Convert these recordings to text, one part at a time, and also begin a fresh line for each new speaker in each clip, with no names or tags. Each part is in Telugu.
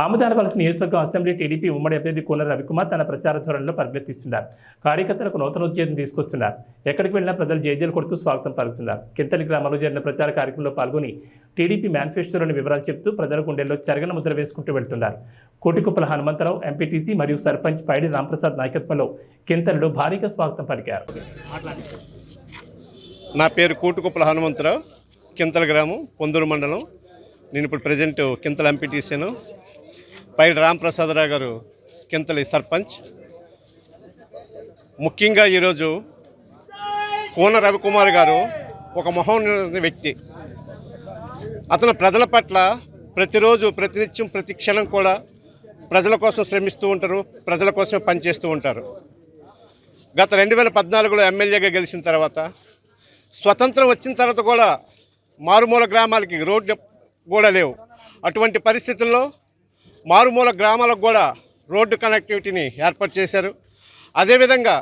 ఆముదానవలస నియోజకవర్గం అసెంబ్లీ టీడీపీ ఉమ్మడి అభ్యర్థి కోన రవికుమార్ తన ప్రచార ధోరణిలో పరిగెత్తిస్తున్నారు. కార్యకర్తలకు నూతన ఉద్యోగం తీసుకొస్తున్నారు. ఎక్కడికి వెళ్ళినా ప్రజలు జేజేలు కొడుతూ స్వాగతం పలుకుతున్నారు. కింతలి గ్రామంలో జరిగిన ప్రచార కార్యక్రమంలో పాల్గొని టీడీపీ మేనిఫెస్టోలోని వివరాలు చెప్తూ ప్రజల గుండెల్లో చెరగన ముద్ర వేసుకుంటూ వెళ్తున్నారు. కోటికుప్పల హనుమంతరావు ఎంపీటీసీ మరియు సర్పంచ్ పైడి రాంప్రసాద్ నాయకత్వంలో కింతలిలో భారీగా స్వాగతం పలికారు.
నా పేరు కోటికుప్పల హనుమంతరావు కింతల గ్రామం పొందూరు మండలం. నేను ఇప్పుడు ప్రజెంట్ కింతల ఎంపీటీసీను పైడి రామప్రసాదరావు గారు కింతలి సర్పంచ్. ముఖ్యంగా ఈరోజు కోన రవికుమార్ గారు ఒక మహోన్నత వ్యక్తి. అతను ప్రజల పట్ల ప్రతిరోజు ప్రతినిత్యం ప్రతి క్షణం కూడా ప్రజల కోసం శ్రమిస్తూ ఉంటారు ప్రజల కోసం పనిచేస్తూ ఉంటారు. గత రెండు వేల పద్నాలుగులో ఎమ్మెల్యేగా గెలిచిన తర్వాత స్వతంత్రం వచ్చిన తర్వాత కూడా మారుమూల గ్రామాలకి రోడ్లు కూడా లేవు. అటువంటి పరిస్థితుల్లో మారుమూల గ్రామాలకు కూడా రోడ్డు కనెక్టివిటీని ఏర్పాటు చేశారు. అదేవిధంగా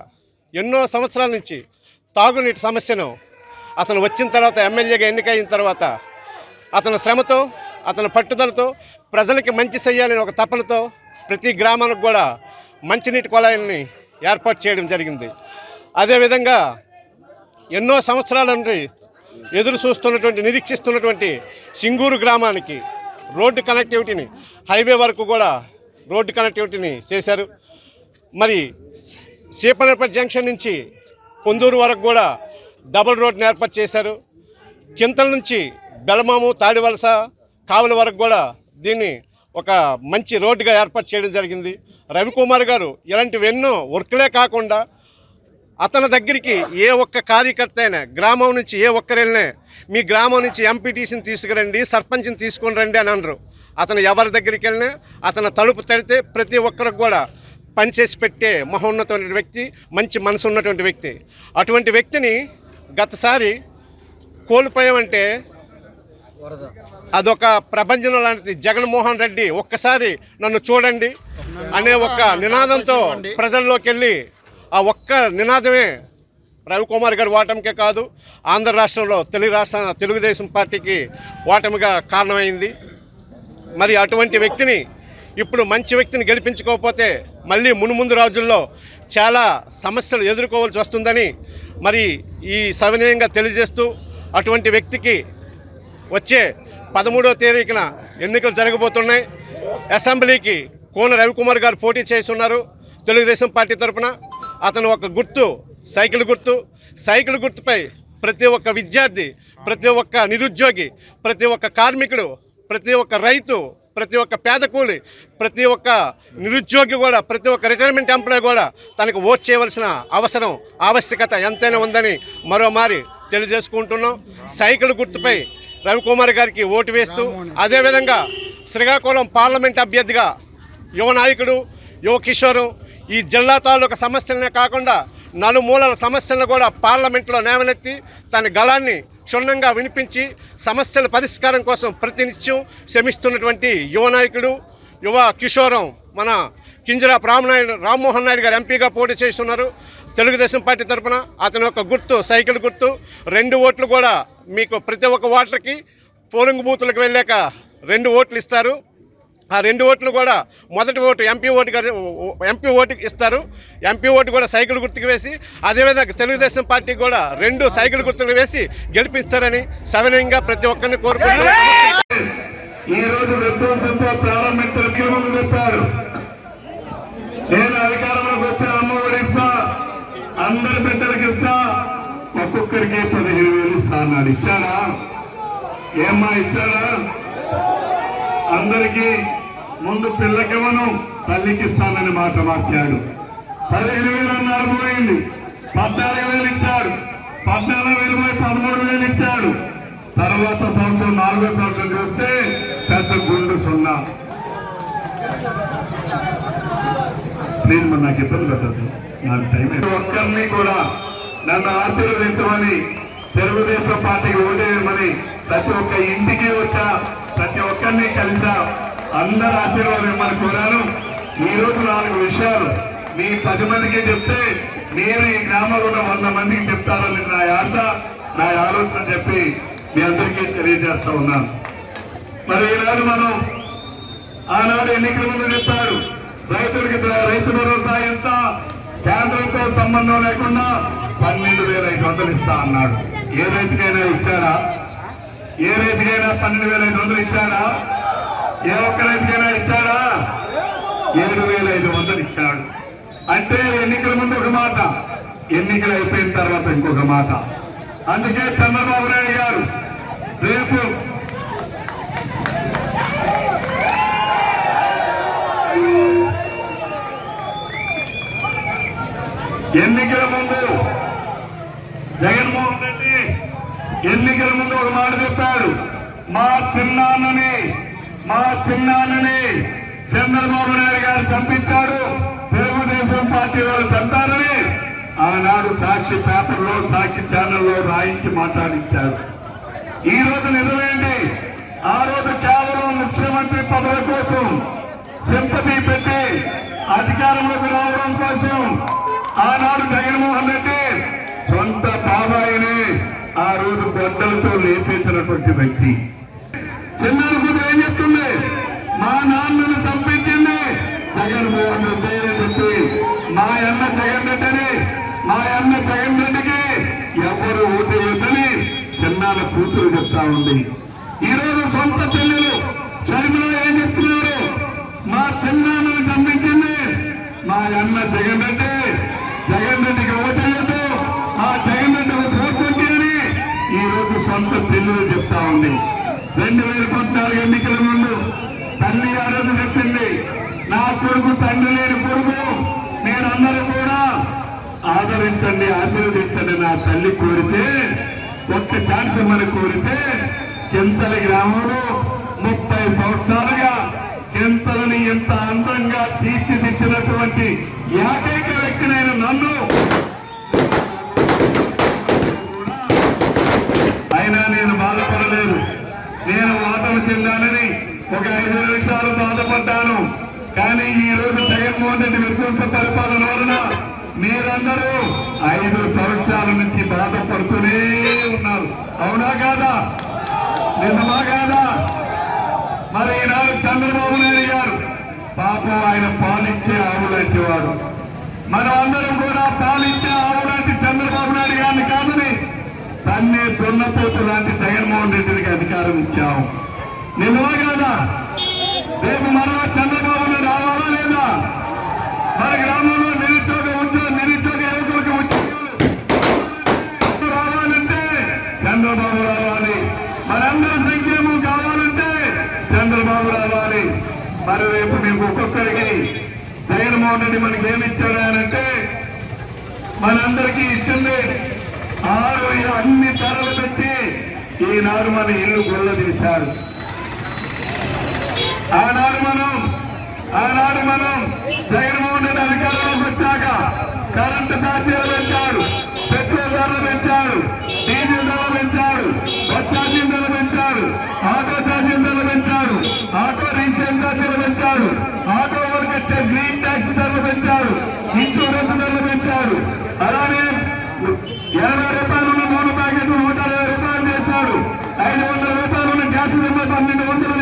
ఎన్నో సంవత్సరాల నుంచి తాగునీటి సమస్యను అతను వచ్చిన తర్వాత ఎమ్మెల్యేగా ఎన్నికైన తర్వాత అతని శ్రమతో అతని పట్టుదలతో ప్రజలకి మంచి చేయాలని ఒక తపనతో ప్రతి గ్రామానికి కూడా మంచినీటి కుళాయిల్ని ఏర్పాటు చేయడం జరిగింది. అదేవిధంగా ఎన్నో సంవత్సరాల నుండి ఎదురు చూస్తున్నటువంటి నిరీక్షిస్తున్నటువంటి సింగూరు గ్రామానికి రోడ్డు కనెక్టివిటీని హైవే వరకు కూడా రోడ్డు కనెక్టివిటీని చేశారు. మరి సీపనపల్లి జంక్షన్ నుంచి పొందూరు వరకు కూడా డబుల్ రోడ్ని ఏర్పాటు చేశారు. కింతల నుంచి బెలమాము తాడివలస కావుల వరకు కూడా దీన్ని ఒక మంచి రోడ్డుగా ఏర్పాటు చేయడం జరిగింది. రవికుమార్ గారు ఇలాంటివి ఎన్నో వర్క్లే కాకుండా అతని దగ్గరికి ఏ ఒక్క కార్యకర్త అయినా గ్రామం నుంచి ఏ ఒక్కరైనా మీ గ్రామం నుంచి ఎంపీటీసీని తీసుకురండి సర్పంచ్ని తీసుకుని రండి అని అనరు. అతను ఎవరి దగ్గరికి వెళ్ళినా అతను తలుపు తడితే ప్రతి ఒక్కరికి కూడా పనిచేసి పెట్టే మహోన్నతమైన వ్యక్తి మంచి మనసు ఉన్నటువంటి వ్యక్తి. అటువంటి వ్యక్తిని గతసారి కోల్పోయామంటే అదొక ప్రపంచం లాంటిది. జగన్మోహన్ రెడ్డి ఒక్కసారి నన్ను చూడండి అనే ఒక నినాదంతో ప్రజల్లోకి వెళ్ళి ఆ ఒక్క నినాదమే రవికుమార్ గారి ఓటమికే కాదు ఆంధ్ర రాష్ట్రంలో తెలుగు రాష్ట్ర తెలుగుదేశం పార్టీకి ఓటమిగా కారణమైంది. మరి అటువంటి వ్యక్తిని ఇప్పుడు మంచి వ్యక్తిని గెలిపించుకోకపోతే మళ్ళీ మునుముందు రోజుల్లో చాలా సమస్యలు ఎదుర్కోవాల్సి వస్తుందని మరి ఈ సవినయంగా తెలియజేస్తూ అటువంటి వ్యక్తికి వచ్చే పదమూడవ తేదీన ఎన్నికలు జరగబోతున్నాయి. అసెంబ్లీకి కోన రవికుమార్ గారు పోటీ చేస్తున్నారు తెలుగుదేశం పార్టీ తరఫున అతను ఒక గుర్తు సైకిల్ గుర్తు. సైకిల్ గుర్తుపై ప్రతి ఒక్క విద్యార్థి ప్రతి ఒక్క నిరుద్యోగి ప్రతి ఒక్క కార్మికుడు ప్రతి ఒక్క రైతు ప్రతి ఒక్క పేద కూలి ప్రతి ఒక్క నిరుద్యోగి కూడా ప్రతి ఒక్క రిటైర్మెంట్ ఎంప్లాయీ కూడా తనకు ఓట్ చేయవలసిన అవసరం ఆవశ్యకత ఎంతైనా ఉందని మరోమారి తెలియజేసుకుంటున్నాం. సైకిల్ గుర్తుపై రవికుమార్ గారికి ఓటు వేస్తూ అదేవిధంగా శ్రీకాకుళం పార్లమెంట్ అభ్యర్థిగా యువ నాయకుడు యువ కిషోరు ఈ జిల్లా తాలూకా సమస్యలనే కాకుండా నలుమూలల సమస్యలను కూడా పార్లమెంట్లో నేవనెత్తి తన గళాన్ని క్షుణ్ణంగా వినిపించి సమస్యల పరిష్కారం కోసం ప్రతినిత్యం శ్రమిస్తున్నటువంటి యువ నాయకుడు యువ కిషోరం మన కింజరా రామనాయుడు రామ్మోహన్ నాయుడు గారు ఎంపీగా పోటీ చేస్తున్నారు. తెలుగుదేశం పార్టీ తరఫున అతని యొక్క గుర్తు సైకిల్ గుర్తు రెండు ఓట్లు కూడా మీకు ప్రతి ఒక్క ఓట్లకి పోలింగ్ బూతులకు వెళ్ళాక రెండు ఓట్లు ఇస్తారు. ఆ రెండు ఓట్లు కూడా మొదటి ఓటు ఎంపీ ఓటు ఎంపీ ఓటుకి ఇస్తారు. ఎంపీ ఓటు కూడా సైకిల్ గుర్తుకు వేసి అదేవిధంగా తెలుగుదేశం పార్టీ కూడా రెండు సైకిల్ గుర్తులు వేసి గెలిపిస్తారని సవినయంగా ప్రతి ఒక్కరిని కోరుకుంటున్నారు
ఈ రోజు చెప్పారు నేను అధికారంలోకి వస్తే అమ్మ ఇస్తా అందరి బిడ్డలకి ఇస్తా ఒక్కొక్కరికి పదిహేను వేలు ఇస్తా అన్నాడు ఇచ్చారా? ఏమ్మా ఇచ్చారా? అందరికీ ముందు పిల్లకివ్వను తల్లికి ఇస్తానని మాట మార్చాడు. పదిహేను వేలు అన్నారు పోయింది పద్నాలుగు వేలు ఇచ్చాడు. పద్నాలుగు వేలు పోయి పదమూడు వేలు ఇచ్చాడు. తర్వాత సంవత్సరం నాలుగో సంవత్సరం చూస్తే పెద్ద గుండు సున్నా. నేను నాకు ఇబ్బంది పెట్టదు నాకు టైం ఒక్కరిని కూడా నన్ను ఆశీర్వదించమని తెలుగుదేశం పార్టీకి ఓటేయమని ప్రతి ఒక్క ఇంటికి వచ్చా ప్రతి ఒక్కరిని కలిసా అందరి ఆశీర్వాదం ఇవ్వమని కోరాను. ఈ రోజు నాలుగు విషయాలు. మీ పది మందికి చెప్తే నేను ఈ గ్రామంలో ఉన్న వంద మందికి చెప్తానని నా ఆశ నా ఆలోచన చెప్పి మీ అందరికీ తెలియజేస్తా ఉన్నాను. మరి ఈనాడు మనం ఆనాడు ఎన్నికల ముందు చెప్పాడు రైతులకి రైతు భరోసా ఎంత? కేంద్రంతో సంబంధం లేకుండా పన్నెండు వేల ఐదు వందలు ఇస్తా అన్నాడు. ఏ రైతుకైనా ఇచ్చారా ఏ రైతుకైనా పన్నెండు వేల ఐదు వందలు ఇచ్చారా ఏ ఒక్క రైతుకైనా ఇచ్చారా ఏడు వేల ఐదు వందలు ఇచ్చాడు అంటే ఎన్నికల ముందు ఒక మాట ఎన్నికలు అయిపోయిన తర్వాత ఇంకొక మాట. అందుకే చంద్రబాబు నాయుడు గారు రేపు ఎన్నికల ముందు జగన్మోహన్ రెడ్డి ఎన్నికల ముందు ఒక మాట చెప్పాడు. మా చిన్నాన్నని మా చిన్నాన్నని చంద్రబాబు నాయుడు గారు చంపించారు తెలుగుదేశం పార్టీ వాళ్ళు చంపారని ఆనాడు సాక్షి పేపర్లో సాక్షి ఛానల్లో రాయించి మాట్లాడించారు. ఈ రోజు నిజమేంటి? ఆ రోజు కేవలం ముఖ్యమంత్రి పదవి కోసం సింపతి పెట్టి అధికారంలోకి రావడం కోసం ఆనాడు జగన్మోహన్ రెడ్డి సొంత బాబాయిని ఆ రోజు గొడ్డలతో లేపేసినటువంటి వ్యక్తి. చిన్నారు కూడా ఏం చెప్తుంది మా నాన్నను చంపించింది. జగన్మోహన్ రెడ్డి అని చెప్పి మా అన్న జగన్ రెడ్డిని మా అన్న జగన్ రెడ్డికి ఎవరు ఓటు వేయద్దని చిన్నాల కూతురు చెప్తా ఉంది. ఈ రోజు సొంత చెల్లెలు షర్మిల ఏం చెప్తున్నారు మా చిన్నాన్నను తప్పించింది మా అన్న జగన్ రెడ్డి జగన్ రెడ్డికి ఓటు వేయద్దు ఆ జగన్ రెడ్డి ఓటు అని ఈ రోజు సొంత చెల్లెలు చెప్తా ఉంది. రెండు వేల పద్నాలుగు ఎన్నికల ముందు తల్లి ఆ రోజు చెప్పింది నా కొడుకు తండ్రి లేని కొడుకు మీరందరూ కూడా ఆదరించండి ఆశీర్వదించండి నా తల్లి కోరితే ఒక్క ఛాన్స్ ఇమ్మని కోరితే చింతల గ్రామంలో ముప్పై సంవత్సరాలుగా చింతలని ఎంత అందంగా తీర్చిదిద్దినటువంటి ఏకైక వ్యక్తినైన నన్ను అయినా నేను బాధపడలేదు నేను వాటలు చెందానని ఒక ఐదు నిమిషాలు బాధపడ్డాను. కానీ ఈ రోజు జగన్మోహన్ రెడ్డి విధ్వంస పరిపాలన వలన మీరందరూ ఐదు సంవత్సరాల నుంచి బాధపడుతూనే ఉన్నారు. అవునా కాదా? నిజమా కాదా? మరి ఈనాడు చంద్రబాబు నాయుడు గారు పాపం ఆయన పాలిచ్చే ఆవు లాంటి వాడు. మనం అందరం కూడా పాలిచ్చే ఆవు లాంటి చంద్రబాబు నాయుడు గారిని కాదని తన్నే దున్నపోతు లాంటి జగన్మోహన్ రెడ్డికి అధికారం ఇచ్చాము నిజమా కాదా? రేపు మరలా చంద్రబాబు రావాలా లేదా? మన గ్రామంలో నిరుద్యోగ ఉద్యోగ నిరుద్యోగ యువకులకు ఉద్యోగాలు రావాలంటే చంద్రబాబు రావాలి. మనందరం సంక్షేమం కావాలంటే చంద్రబాబు రావాలి. మరి రేపు మేము ఒక్కొక్కరికి జగన్మోహన్ రెడ్డి మనకి ఏమి అంటే మనందరికీ ఇచ్చింది ఆరు అన్ని ధరలు పెట్టి ఈనాడు మన ఇల్లు గుళ్ళ తీశారు ఆనాడు మనం ఆనాడు మనం జగన్మోహన్ రెడ్డి అధికారంలోకి వచ్చాక కరెంటు ఛార్జీలు పెంచారు పెట్రోల్ ధరలు పెంచారు డీజిల్ ధరలు పెంచారు బస్ ఛార్జీల ధరలు పెంచారు ఆటో ఛార్జీల ధరలు పెంచారు ఆటో రీసేల్ ఛార్జీలు పెంచారు ఆటో వర్క్ గ్రీన్ ట్యాక్స్ ధరలు పెంచారు ఇన్సూరెన్స్ ధరలు పెంచారు. అలానే ఎనభై రూపాయలు ఉన్న మూడు ప్యాకెట్లు నూట ఇరవై రూపాయలు చేశారు. ఐదు వందల రూపాయలు ఉన్న గ్యాస్ నెంబర్ పన్నెండు వందలు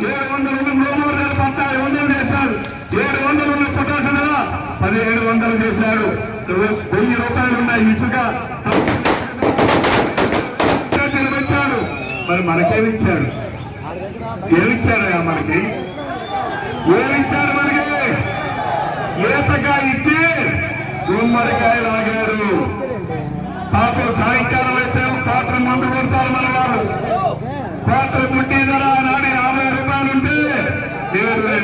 ఏడు వందలు ఉన్న గ్లోమోర్ పద్నాలుగు వందలు చేశాడు ఏడు వందలు ఉన్న పొటాష్ పదిహేడు వందలు చేశాడు వెయ్యి రూపాయలు ఉన్న ఇసుక నిలబెట్టాడు మరి మనకేమిచ్చాడు ఏమిచ్చాడయా మనకి ఏమిచ్చాడు మనకి ఏతగా ఇచ్చి గుమ్మడికాయ లాగాడు పాపం సాయంకాలం అయితే పాత్ర మందు కొడతారు మన వారు పాత్ర పుట్టి ధర యాభై